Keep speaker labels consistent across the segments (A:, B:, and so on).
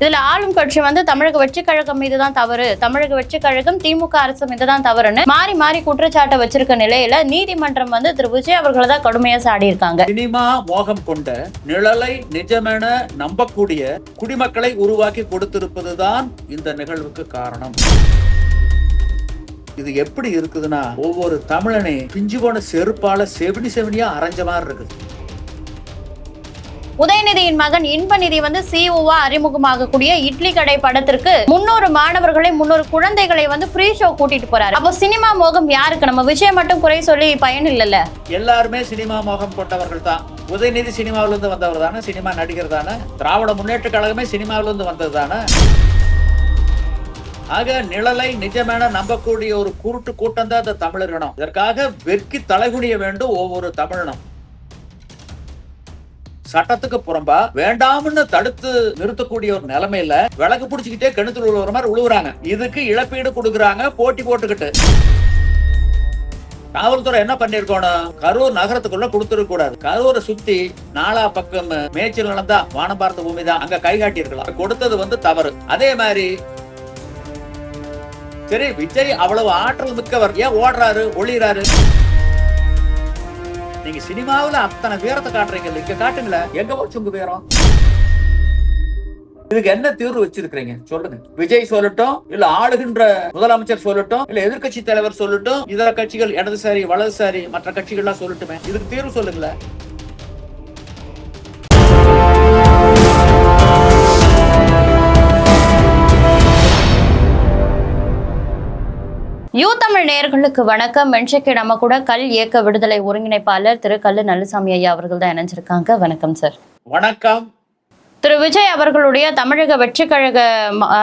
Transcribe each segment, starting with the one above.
A: இதுல ஆளும் கட்சி வந்து தமிழக வெற்றி கழகம் மீது தான் தவறு. தமிழக வெற்றி கழகம் திமுக அரசு மீது தான் தவறுன்னு மாறி மாறி குற்றச்சாட்டை வச்சிருக்க நிலையில நீதிமன்றம் வந்து திரு. விஜய் அவர்களை தான் கடுமையா சாடி இருக்காங்க
B: சினிமா மோகம் கொண்ட நிழலை நிஜமென நம்பக்கூடிய குடிமக்களை உருவாக்கி கொடுத்திருப்பதுதான் இந்த நிகழ்வுக்கு காரணம். இது எப்படி இருக்குதுன்னா ஒவ்வொரு தமிழனே பிஞ்சு போன செருப்பால செவினி செவினியா அரைஞ்ச மாதிரி இருக்குது.
A: உதயநிதியின் மகன் இன்பநிதி வந்து சிஓவா அறிமுகமாகக்கூடிய இட்லி கடை படத்திற்கு முன்னூறு மாணவர்களை முன்னூறு குழந்தைகளை வந்து ஃப்ரீ ஷோ கூட்டிட்டு போறாரு. அப்போ சினிமா மோகம் யாருக்கு? நம்ம விஜய் மட்டும் குறை சொல்லி பயன் இல்லைல்ல.
B: எல்லாருமே சினிமா மோகம் கொண்டவர்கள் தான். உதயநிதி சினிமாவிலிருந்து வந்தவர் தானே சினிமா நடிகர் தானே. திராவிட முன்னேற்ற கழகமே சினிமாவிலிருந்து வந்தது தானே. ஆக நிழலை நிஜமென நம்பக்கூடிய ஒரு குருட்டு கூட்டம் தான் இந்த தமிழரினம் இதற்காக வெற்றி தலைகுனிய வேண்டும் ஒவ்வொரு தமிழனும். சட்டத்துக்கு புறம்பா வேண்டாம்னு தடுத்து நிறுத்தக்கூடிய ஒரு நிலைமையில விளக்கு பிடிச்சிக்கிட்டே கிணத்துல உழுவுற மாதிரி உழுவுறாங்க. இதுக்கு இழப்பீடு கொடுக்குறாங்க போட்டி போட்டுக்கிட்டு. காவல்துறை என்ன பண்ணிருக்கணும்? கரூர் நகரத்துக்குள்ள கொடுத்துருக்க கூடாது. கரூரை சுத்தி நாலா பக்கம் மேய்ச்சல் நடந்தா வானபாரத பூமி தான் அங்க கை காட்டி இருக்கலாம் கொடுத்தது வந்து தவறு. அதே மாதிரி சரி விஜய் அவ்வளவு ஆற்றல் மிக்கவர். ஏன் ஓடுறாரு? ஒளிறாரு நீங்க சினிமாவுல அத்தனை வீரத்தை காட்டுறீங்க. இங்க காட்டுங்களேன் எங்க போச்சு உங்க வீரம்? இதுக்கு என்ன தீர்வு வச்சிருக்கீங்க சொல்லுங்க. விஜய் சொல்லட்டும் இல்ல ஆளுகின்ற முதலமைச்சர் சொல்லட்டும் இல்ல எதிர்க்கட்சி தலைவர் சொல்லட்டும் இதர கட்சிகள் இடதுசாரி வலதுசாரி மற்ற கட்சிகள்லாம் சொல்லட்டுமே. இதுக்கு தீர்வு சொல்லுங்களேன்
A: யூ தமிழ் நேயர்களுக்கு வணக்கம். மென்ஷக்கு நம்ம கூட கல் இயக்க விடுதலை ஒருங்கிணைப்பாளர் திரு கல்லு நல்லசாமி ஐயா அவர்கள் தான் இணைஞ்சிருக்காங்க. வணக்கம் சார்.
B: வணக்கம்.
A: திரு விஜய் அவர்களுடைய தமிழக வெற்றி கழக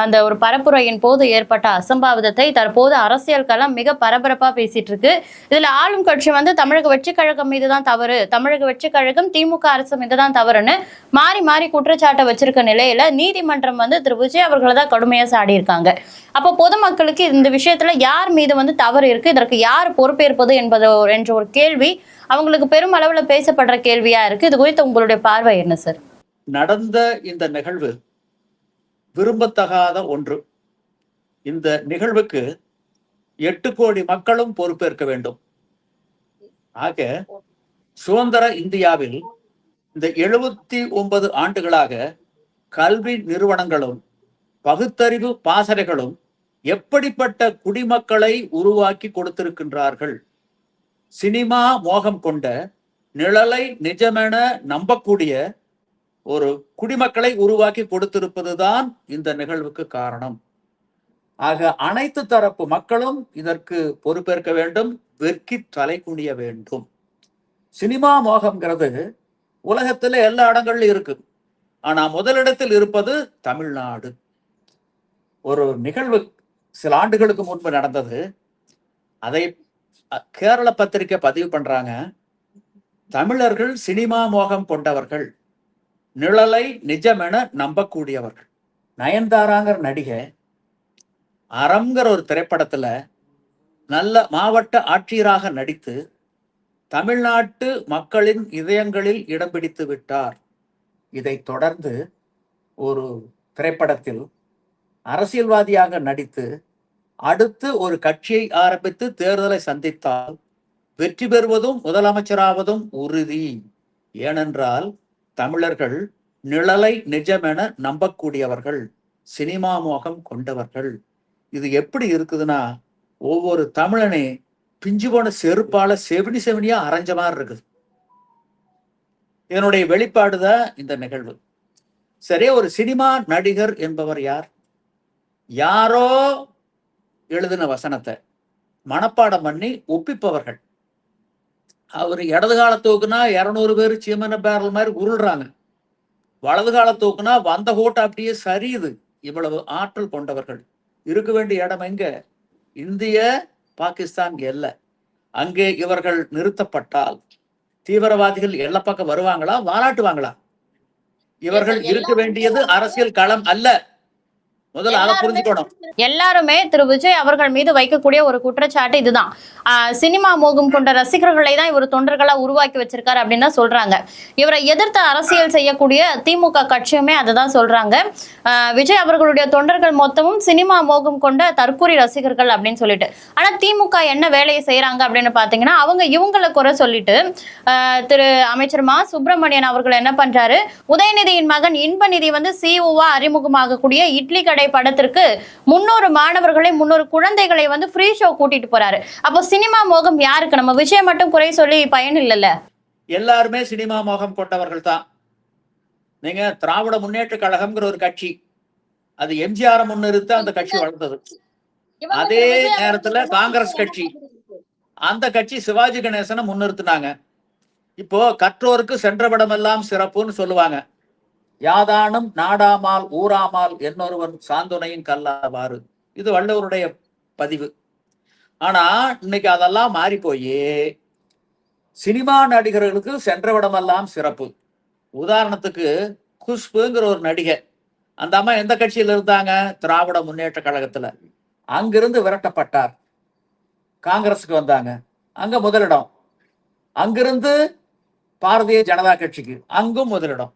A: அந்த ஒரு பரப்புரையின் போது ஏற்பட்ட அசம்பாவிதத்தை தற்போது அரசியல் களம் மிக பரபரப்பா பேசிட்டு இருக்கு. இதுல ஆளும் கட்சி வந்து தமிழக வெற்றி கழகம் மீது தான் தவறு தமிழக வெற்றி கழகம் திமுக அரசு மீது தான் தவறுன்னு மாறி மாறி குற்றச்சாட்டை வச்சிருக்க நிலையில நீதிமன்றம் வந்து திரு விஜய் அவர்களை தான் கடுமையா சாடி இருக்காங்க. அப்போ பொதுமக்களுக்கு இந்த விஷயத்துல யார் மீது வந்து தவறு இருக்கு இதற்கு யார் பொறுப்பேற்பது என்பது என்ற ஒரு கேள்வி அவங்களுக்கு பெரும் அளவுல பேசப்படுற கேள்வியா இருக்கு. இது குறித்து உங்களுடைய பார்வை என்ன சார்?
B: நடந்த இந்த நிகழ்வு விரும்பத்தகாத ஒன்று. இந்த நிகழ்வுக்கு எட்டு கோடி மக்களும் பொறுப்பேற்க வேண்டும். ஆக சுதந்திர இந்தியாவில் இந்த எழுபத்தி ஒன்பது ஆண்டுகளாக கல்வி நிறுவனங்களும் பகுத்தறிவு பாசறைகளும் எப்படிப்பட்ட குடிமக்களை உருவாக்கி கொடுத்திருக்கின்றார்கள்? சினிமா மோகம் கொண்ட நிழலை நிஜமென நம்பக்கூடிய ஒரு குடிமக்களை உருவாக்கி கொடுத்திருப்பதுதான் இந்த நிகழ்வுக்கு காரணம். ஆக அனைத்து தரப்பு மக்களும் இதற்கு பொறுப்பேற்க வேண்டும் வெற்கி தலை குனிய வேண்டும். சினிமா மோகம்ங்கிறது உலகத்துல எல்லா இடங்கள்லயும் இருக்கு. ஆனா முதலிடத்தில் இருப்பது தமிழ்நாடு. ஒரு நிகழ்வு சில ஆண்டுகளுக்கு முன்பு நடந்தது. அதை கேரள பத்திரிக்கை பதிவு பண்றாங்க. தமிழர்கள் சினிமா மோகம் கொண்டவர்கள். நிழலை நிஜமென நம்பக்கூடியவர்கள். நயன்தாராங்கிற நடிகை அறம்ங்கிற ஒரு திரைப்படத்தில் நல்ல மாவட்ட ஆட்சியராக நடித்து தமிழ்நாட்டு மக்களின் இதயங்களில் இடம் பிடித்து விட்டார். இதைத் தொடர்ந்து ஒரு திரைப்படத்தில் அரசியல்வாதியாக நடித்து அடுத்து ஒரு கட்சியை ஆரம்பித்து தேர்தலை சந்தித்தால் வெற்றி பெறுவதும் முதலமைச்சராவதும் உறுதி. ஏனென்றால் தமிழர்கள் நிழலை நிஜமென நம்பக்கூடியவர்கள் சினிமா மோகம் கொண்டவர்கள். இது எப்படி இருக்குதுன்னா ஒவ்வொரு தமிழனே பிஞ்சு போன செருப்பால செவினி செவினியா அரைஞ்ச மாதிரி இருக்குது. இதனுடைய வெளிப்பாடுதான் இந்த நிகழ்வு. சரி ஒரு சினிமா நடிகர் என்பவர் யார்? யாரோ எழுதின வசனத்தை மனப்பாடம் பண்ணி ஒப்பிப்பவர்கள். அவர் இடது கால தூக்குனா இருநூறு பேர் சீமன பேரல் மாதிரி உருள்றாங்க. வலது கால தூக்குனா வந்த கூட்டம் அப்படியே சரியுது. இவ்வளவு ஆற்றல் கொண்டவர்கள். இருக்க வேண்டிய இடம் எங்க? இந்திய பாகிஸ்தான் எல்லை. அங்கே இவர்கள் நிறுத்தப்பட்டால் தீவிரவாதிகள் எல்லை பக்கம் வருவாங்களா? வாலாட்டுவாங்களா இவர்கள் இருக்க வேண்டியது அரசியல் களம் அல்ல. முதல்ல அதை புரிஞ்சுக்கணும்
A: எல்லாருமே திரு விஜய் அவர்கள் மீது வைக்கக்கூடிய ஒரு குற்றச்சாட்டு இதுதான். சினிமா மோகம் கொண்ட ரசிகர்களை தான் இவர் தொண்டர்களா உருவாக்கி வச்சிருக்காரு அப்படின்னு சொல்றாங்க. இவரை எதிர்த்து அரசியல் செய்யக்கூடிய திமுக கட்சியுமே அதை தான் சொல்றாங்க விஜய் அவர்களுடைய தொண்டர்கள் மொத்தமும் சினிமா மோகம் கொண்ட தற்கூரி ரசிகர்கள் அப்படின்னு சொல்லிட்டு. ஆனா திமுக என்ன வேலையை செய்யறாங்க அப்படின்னு பாத்தீங்கன்னா அவங்க இவங்களை குறை சொல்லிட்டு திரு அமைச்சர் மா சுப்பிரமணியன் அவர்கள் என்ன பண்றாரு உதயநிதியின் மகன் இன்பநிதி வந்து சிஓவா அறிமுகமாகக்கூடிய இட்லி கடை படத்திற்கு முன்னூறு மாணவர்களை முன்னூறு குழந்தைகளை வந்து ஃப்ரீ ஷோ கூட்டிட்டு போறாரு. அப்போ சினிமா மோகம் யாருக்கு? நம்ம விஷயம் மட்டும் குறை சொல்லி பயன் இல்லைல்ல.
B: எல்லாருமே சினிமா மோகம் கொண்டவர்கள் தான். நீங்க திராவிட முன்னேற்ற கழகம்ங்கிற ஒரு கட்சி அது எம்ஜிஆர் முன்னிறுத்த அந்த கட்சி வளர்ந்தது. அதே நேரத்துல காங்கிரஸ் கட்சி அந்த கட்சி சிவாஜி கணேசனை முன்னிறுத்தினாங்க. இப்போ கற்றோருக்கு சென்றவிடமெல்லாம் சிறப்புன்னு சொல்லுவாங்க. யாதானும் நாடாமால் ஊராமால் என்னொருவன் சாந்துணையும் கல்லாவாறு. இது வள்ளுவருடைய பதிவு. ஆனா இன்னைக்கு அதெல்லாம் மாறி போய் சினிமா நடிகர்களுக்கு சென்றவிடமெல்லாம் சிறப்பு. உதாரணத்துக்கு குஷ்புங்கிற ஒரு நடிகை. அந்த அம்மா எந்த கட்சியில் இருந்தாங்க? திராவிட முன்னேற்ற கழகத்துல. அங்கிருந்து விரட்டப்பட்டார். காங்கிரஸுக்கு வந்தாங்க. அங்க முதலிடம். அங்கிருந்து பாரதிய ஜனதா கட்சிக்கு. அங்கும் முதலிடம்.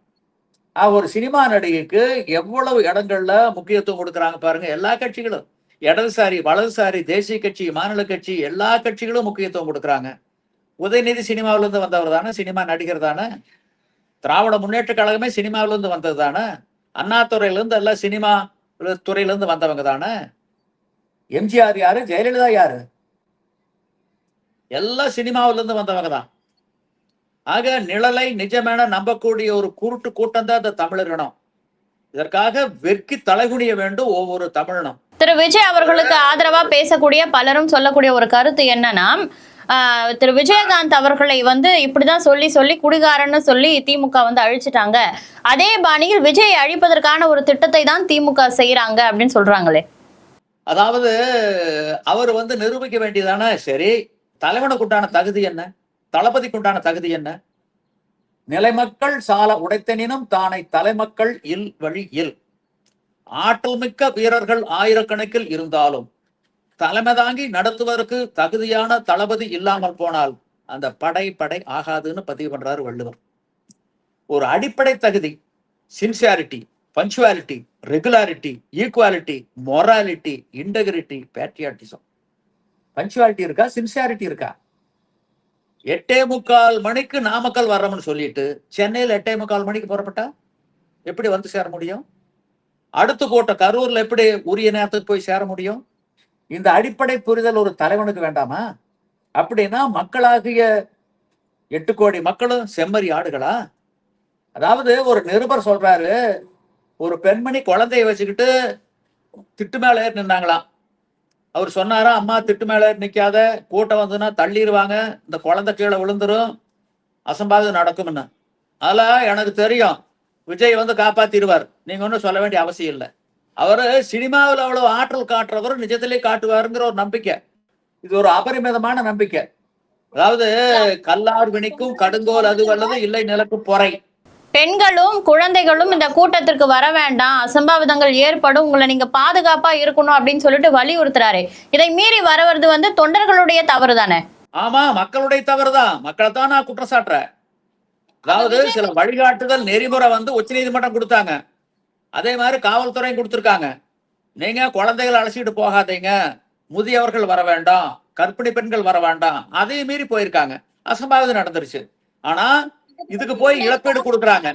B: ஒரு சினிமா நடிகைக்கு எவ்வளவு இடங்கள்ல முக்கியத்துவம் கொடுக்குறாங்க பாருங்க எல்லா கட்சிகளும். இடதுசாரி வலதுசாரி தேசிய கட்சி மாநில கட்சி எல்லா கட்சிகளும் முக்கியத்துவம் கொடுக்குறாங்க. உதயநிதி சினிமாவிலிருந்து வந்தவர் தானே சினிமா நடிகர் தானே? திராவிட முன்னேற்ற கழகமே சினிமாவிலேருந்து வந்தது தானே? அண்ணாத்துறையிலிருந்து எல்லாம் சினிமா துறையிலிருந்து வந்தவங்க தானே? எம்ஜிஆர் யாரு? ஜெயலலிதா யாரு? எல்லாம் சினிமாவிலேருந்து வந்தவங்க தான். ஆக நிழலை நிஜமென நம்பக்கூடிய ஒரு குருட்டு கூட்டம் தான் இந்த தமிழர் இனம். இதற்காக வெட்கி தலைகுனிய வேண்டும் ஒவ்வொரு தமிழனும்.
A: திரு விஜய் அவர்களுக்கு ஆதரவா பேசக்கூடிய பலரும் சொல்லக்கூடிய ஒரு கருத்து என்னன்னா திரு விஜயகாந்த் அவர்களை வந்து இப்படிதான் சொல்லி சொல்லி குடிகாரன்னு சொல்லி திமுக வந்து அழிச்சிட்டாங்க. அதே பாணியில் விஜயை அழிப்பதற்கான ஒரு திட்டத்தை தான் திமுக செய்யறாங்க அப்படின்னு சொல்றாங்களே.
B: அதாவது அவர் வந்து நிரூபிக்க வேண்டியதானே? சரி தலைவனுக்கு உண்டான தகுதி என்ன? தளபதிக்கு உண்டான தகுதி என்ன? நிலைமக்கள் சால உடைத்தனினும் தானை தலைமக்கள் இல் வழி இல். ஆற்றல் மிக்க வீரர்கள் ஆயிரக்கணக்கில் இருந்தாலும் தலைமை தாங்கி நடத்துவதற்கு தகுதியான தளபதி இல்லாமல் போனால் அந்த படை படை ஆகாதுன்னு பதிவு பண்றாரு வள்ளுவர். ஒரு அடிப்படை தகுதி sincerity punctuality regularity equality morality integrity patriotism punctuality இருக்கா? சின்சியாரிட்டி இருக்கா? எட்டே முக்கால் மணிக்கு நாமக்கல் வர்றோம்னு சொல்லிட்டு சென்னையில் எட்டே முக்கால் மணிக்கு புறப்பட்டா எப்படி வந்து சேர முடியும்? அடுத்து போட்ட கரூர்ல எப்படி உரிய நேரத்துக்கு போய் சேர முடியும்? இந்த அடிப்படை புரிதல் ஒரு தலைவனுக்கு வேண்டாமா? அப்படின்னா மக்களாகிய எட்டு கோடி மக்களும் செம்மறி ஆடுகளா? அதாவது ஒரு நிருபர் சொல்றாரு ஒரு பெண்மணி குழந்தைய வச்சுக்கிட்டு திட்டு மேல ஏறி நின்னாங்களாம். அவர் சொன்னாரா அம்மா திட்டு மேல நிக்காத கூட்டம் வந்துன்னா தள்ளிடுவாங்க இந்த குழந்தை கீழே விழுந்துரும் அசம்பாவிதம் நடக்கும்னு. அதெல்லாம் எனக்கு தெரியும். விஜய் வந்து காப்பாத்திடுவார். நீங்க ஒன்றும் சொல்ல வேண்டிய அவசியம் இல்லை. அவரு சினிமாவில் அவ்வளவு ஆற்றல் காட்டுறவர் நிஜத்திலே காட்டுவாருங்கிற ஒரு நம்பிக்கை. இது ஒரு அபரிமிதமான நம்பிக்கை. அதாவது கல்லார் வினிக்கும் கடுங்கோல் அது வல்லது இல்லை நிலக்கு பொறை.
A: பெண்களும் குழந்தைகளும் இந்த கூட்டத்திற்கு வர வேண்டாம். அசம்பாவிதங்கள் ஏற்படும். உங்களை நீங்க பாதுகாப்பா இருக்கணும் அப்படின்னு சொல்லிட்டு வலியுறுத்துறாரு. இதை மீறி வரவது வந்து தொண்டர்களுடைய தவறு தானே
B: ஆமா மக்களுடைய தவறுதான் மக்களை தான் நான் குற்றம் சாட்டுறேன் அதாவது சில வழிகாட்டுதல் நெறிமுறை வந்து உச்சநீதிமன்றம் கொடுத்தாங்க. அதே மாதிரி காவல்துறையும் கொடுத்துருக்காங்க. நீங்க குழந்தைகளை அழைச்சிட்டு போகாதீங்க. முதியவர்கள் வர வேண்டாம். கர்ப்பிணி பெண்கள் வர வேண்டாம். அதையும் மீறி போயிருக்காங்க. அசம்பாவிதம் நடந்துருச்சு. ஆனா இதுக்கு போய் இழப்பீடு கொடுக்குறாங்க.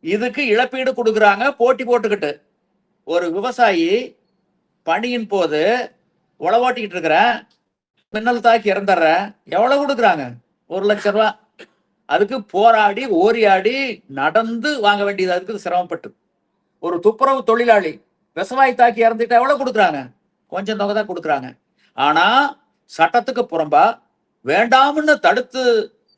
B: இதுக்கு இழப்பீடு கொடுக்குறாங்க போட்டி போட்டுக்கிட்டு. ஒரு விவசாயி பணியின் போது உளவாட்டிக்கிட்டு இருக்கிறேன் மின்னல் தாக்கி இறந்துடுறேன் எவ்வளவு கொடுக்குறாங்க? ஒரு லட்சம் ரூபா. அதுக்கு போராடி ஓரியாடி நடந்து வாங்க வேண்டியது அதுக்கு சிரமப்பட்டு. ஒரு துப்புரவு தொழிலாளி விவசாயி தாக்கி இறந்துட்டா எவ்வளவு கொடுக்குறாங்க? கொஞ்சம் தொகை தான் கொடுக்குறாங்க. ஆனா சட்டத்துக்கு புறம்பா வேண்டாம்னு தடுத்து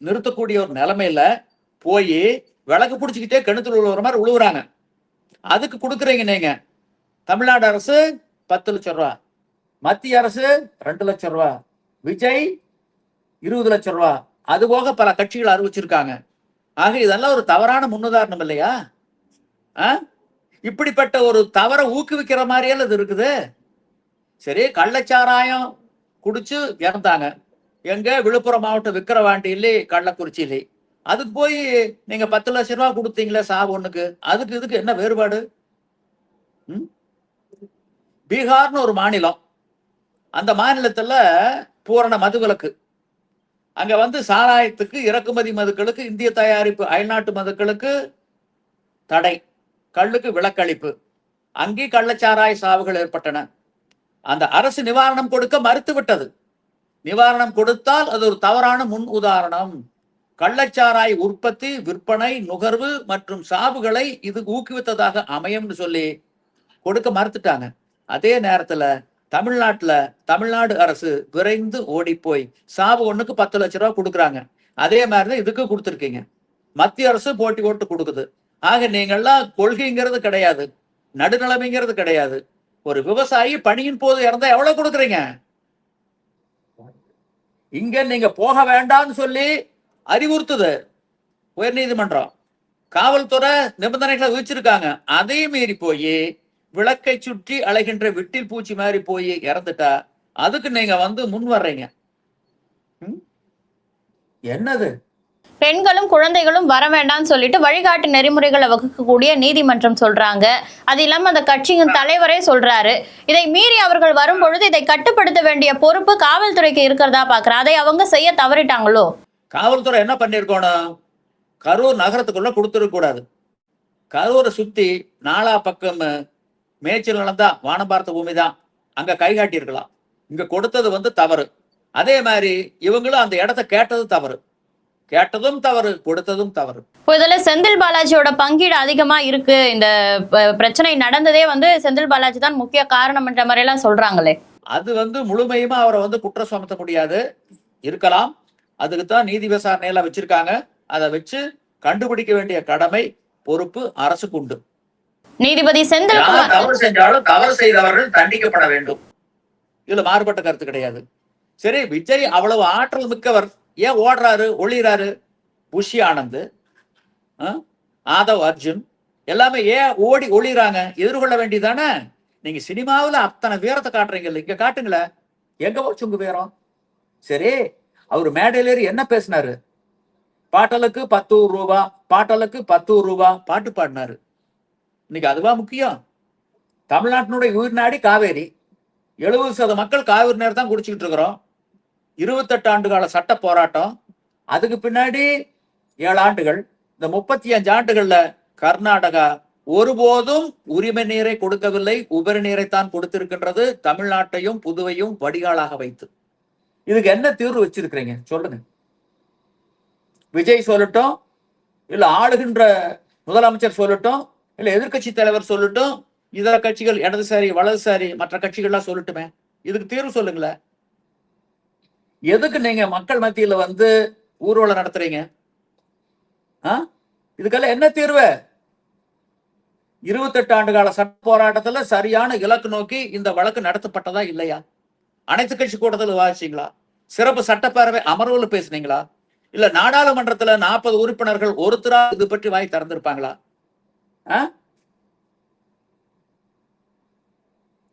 B: நிறுத்தக்கூடிய ஒரு நிலைமையில போய் விளக்கு பிடிச்சிக்கிட்டே கிணத்துல உழுவுற மாதிரி உழுவுறாங்க. அதுக்கு கொடுக்குறீங்க நீங்க தமிழ்நாடு அரசு பத்து லட்சம் ரூபா மத்திய அரசு ரெண்டு லட்சம் ரூபா விஜய் இருபது லட்சம் ரூபா. அது போக பல கட்சிகள் அறிவிச்சிருக்காங்க. ஆக இதெல்லாம் ஒரு தவறான முன்னுதாரணம் இல்லையா? ஆ? இப்படிப்பட்ட ஒரு தவறை ஊக்குவிக்கிற மாதிரியெல்லாம் இது இருக்குது. சரி கள்ளச்சாராயம் குடிச்சு இறந்தாங்க. எங்க? விழுப்புரம் மாவட்டம் விக்கிரவாண்டியிலே கள்ளக்குறிச்சியிலே. அதுக்கு போய் நீங்க பத்து லட்சம் ரூபா கொடுத்தீங்களே சாவு ஒண்ணுக்கு. அதுக்கு இதுக்கு என்ன வேறுபாடு? ம்? பீகார்னு ஒரு மாநிலம். அந்த மாநிலத்துல பூரண மதுவிலக்கு அங்க வந்து சாராயத்துக்கு இறக்குமதி மதுக்களுக்கு இந்திய தயாரிப்பு அயல்நாட்டு மதுக்களுக்கு தடை. கல்லுக்கு விலக்களிப்பு அங்கே கள்ளச்சாராய சாவுகள் ஏற்பட்டன. அந்த அரசு நிவாரணம் கொடுக்க மறுத்து விட்டது நிவாரணம் கொடுத்தால் அது ஒரு தவறான முன் உதாரணம். கள்ளச்சாராய் உற்பத்தி விற்பனை நுகர்வு மற்றும் சாவுகளை இது ஊக்குவித்ததாக அமையும்னு சொல்லி கொடுக்க மறுத்துட்டாங்க. அதே நேரத்துல தமிழ்நாட்டுல தமிழ்நாடு அரசு விரைந்து ஓடி போய் சாவு ஒண்ணுக்கு பத்து லட்ச ரூபாய் கொடுக்குறாங்க. அதே மாதிரிதான் இதுக்கு கொடுத்துருக்கீங்க. மத்திய அரசு போட்டி போட்டு கொடுக்குது. ஆக நீங்கள்லாம் கொள்கைங்கிறது கிடையாது. நடுநிலைமைங்கிறது கிடையாது. ஒரு விவசாயி பணியின் போது இறந்தா எவ்வளவு கொடுக்குறீங்க? இங்க நீங்க போக வேண்டாம்னு சொல்லி அறிவுறுத்துது உயர்நீதிமன்றம் காவல்துறை நிபந்தனைகளை விதிச்சிருக்காங்க. அதையும் மீறி போய் விளக்கை சுற்றி அலைகின்ற விட்டில் பூச்சி மாதிரி போய் இறந்துட்டா அதுக்கு நீங்க வந்து முன் வர்றீங்க. ம்? என்னது?
A: பெண்களும் குழந்தைகளும் வர வேண்டாம்னு சொல்லிட்டு வழிகாட்டு நெறிமுறைகளை வகுக்கக்கூடிய நீதிமன்றம் சொல்றாங்க. அது இல்லாம அந்த கட்சியின் தலைவரே சொல்றாரு. இதை மீறி அவர்கள் வரும்பொழுது இதை கட்டுப்படுத்த வேண்டிய பொறுப்பு காவல்துறைக்கு இருக்கிறதா பாக்குறேன் அதை அவங்க செய்ய தவறிட்டாங்களோ?
B: காவல்துறை என்ன பண்ணிருக்கணும் கரூர் நகரத்துக்குள்ள கொடுத்துருக்க கூடாது. கரூரை சுத்தி நாலா பக்கம் மேய்ச்சல் நிலம் தான் வானம் பூமி தான். அங்க கை காட்டியிருக்கலாம். இங்க கொடுத்தது வந்து தவறு. அதே மாதிரி இவங்களும் அந்த இடத்த கேட்டது தவறு. கேட்டதும் தவறு கொடுத்ததும் தவறு.
A: இப்போ இதுல செந்தில் பாலாஜியோட பங்கீடு அதிகமா இருக்கு. இந்த பிரச்சனை நடந்ததே வந்து செந்தில் பாலாஜி தான் முக்கிய காரணம்ன்ற மாதிரி எல்லாம் சொல்றாங்களே.
B: அது வந்து முழுமையுமா அவரை வந்து குற்றம் சுமத்த முடியாது. இருக்கலாம். அதுக்கு தான் நீதி விசாரணையெல்லாம் வச்சிருக்காங்க. அதை வச்சு கண்டுபிடிக்க வேண்டிய கடமை பொறுப்பு அரசுக்கு உண்டு.
A: நீதிபதி செந்தில்குமார்
B: தவறு செஞ்சாலும் தவறு செய்தவர்கள் தண்டிக்கப்பட வேண்டும். இதுல மாறுபட்ட கருத்து கிடையாது. சரி விஜய் அவ்வளவு ஆற்றல் மிக்கவர். ஏன் ஓடுறாரு ஒளிறாரு புஷி ஆனந்த் ஆதவ் அர்ஜுன் எல்லாமே ஏன் ஓடி ஒளிறாங்க எதிர்கொள்ள வேண்டியதானே? நீங்க சினிமாவில் அத்தனை வீரத்தை காட்டுறீங்கல்ல இங்க காட்டுங்களேன். எங்க போச்சு உங்க வீரம்? சரி அவர் மேடையில ஏறி என்ன பேசினாரு? பாட்டலுக்கு பத்து ரூபா பாட்டலுக்கு பத்து ரூபா பாட்டு பாடினாரு. இன்னைக்கு அதுவா முக்கியம்? தமிழ்நாட்டினுடைய உயிர் நாடி காவேரி. எழுபது சத மக்கள் காவிரி நேரம் தான் குடிச்சுக்கிட்டு இருக்கிறோம். இருபத்தெட்டு ஆண்டு கால சட்ட போராட்டம். அதுக்கு பின்னாடி ஏழு ஆண்டுகள். இந்த முப்பத்தி அஞ்சு ஆண்டுகள்ல கர்நாடகா ஒருபோதும் உரிமை நீரை கொடுக்கவில்லை. உபரி நீரைத்தான் கொடுத்திருக்கின்றது. தமிழ்நாட்டையும் புதுவையும் வடிகாலாக வைத்து. இதுக்கு என்ன தீர்வு வச்சிருக்கிறீங்க? சொல்லுங்க. விஜய் சொல்லட்டும் இல்ல ஆளுகின்ற முதலமைச்சர் சொல்லட்டும் இல்ல எதிர்க்கட்சி தலைவர் சொல்லட்டும் இதர கட்சிகள் இடதுசாரி வலதுசாரி மற்ற கட்சிகள்லாம் சொல்லட்டுமே. இதுக்கு தீர்வு சொல்லுங்களேன். எதுக்கு நீங்க மக்கள் மத்தியில வந்து ஊர்வலம் நடத்துறீங்க? ஆ? இதுக்கெல்லாம் என்ன தீர்வு? இருபத்தெட்டு ஆண்டு கால சட்ட போராட்டத்துல சரியான இலக்கு நோக்கி இந்த வழக்கு நடத்தப்பட்டதா இல்லையா? அனைத்து கட்சி கூட்டத்தில் விவாதிச்சீங்களா? சிறப்பு சட்டப்பேரவை அமர்வுல பேசுனீங்களா? இல்ல நாடாளுமன்றத்துல நாற்பது உறுப்பினர்கள் ஒருத்தரா இது பற்றி வாய் திறந்திருப்பாங்களா? ஆ?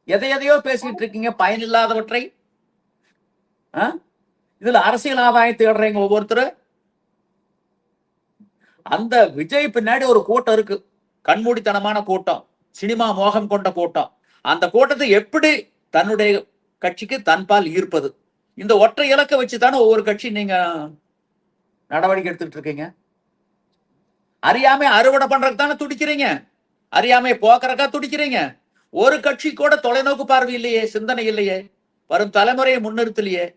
B: எதை எதையோ பேசிட்டு இருக்கீங்க பயனில்லாதவற்றை? ஆ? இதுல அரசியல் ஆதாயம் தேடுறீங்க ஒவ்வொருத்தர். அந்த விஜய் பின்னாடி ஒரு கூட்டம் இருக்கு. கண்மூடித்தனமான கூட்டம். சினிமா மோகம் கொண்ட கூட்டம். அந்த கூட்டத்தை எப்படி தன்னுடைய கட்சிக்கு தன்பால் ஈர்ப்பது? இந்த ஒற்றை இலக்கை வச்சு தானே ஒவ்வொரு கட்சி நீங்க நடவடிக்கை எடுத்துக்கிட்டு இருக்கீங்க. அறியாமை அறுவடை பண்றதுக்கு தானே துடிக்கிறீங்க. அறியாமை போக்குறக்கா துடிக்கிறீங்க. ஒரு கட்சி கூட தொலைநோக்கு பார்வை இல்லையே சிந்தனை இல்லையே. வரும் தலைமுறையை முன்னிறுத்தலையே.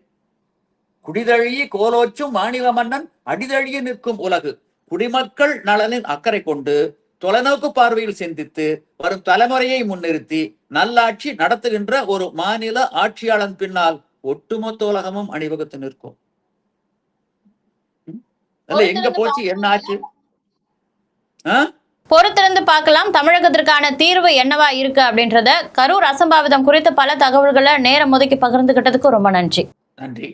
B: குடிதழிய கோலோச்சும் மாநில மன்னன் அடிதழிய நிற்கும் உலகு. குடிமக்கள் நலனின் அக்கறை கொண்டு தொலைநோக்கு பார்வையில் சிந்தித்து வரும் தலைமுறையை முன்னிறுத்தி நல்லாட்சி நடத்துகின்ற ஒரு மாநில ஆட்சியாளன் பின்னால் ஒட்டுமொத்த உலகமும் அணிவகுத்து நிற்கும்? இல்ல எங்க போச்சு? என்ன ஆச்சு?
A: பொறுத்திருந்து பார்க்கலாம் தமிழகத்திற்கான தீர்வு என்னவா இருக்கு அப்படின்றத. கரூர் அசம்பாவிதம் குறித்து பல தகவல்களை நேரம் ஒதுக்கி பகிர்ந்துகிட்டதுக்கு ரொம்ப நன்றி.
B: நன்றி.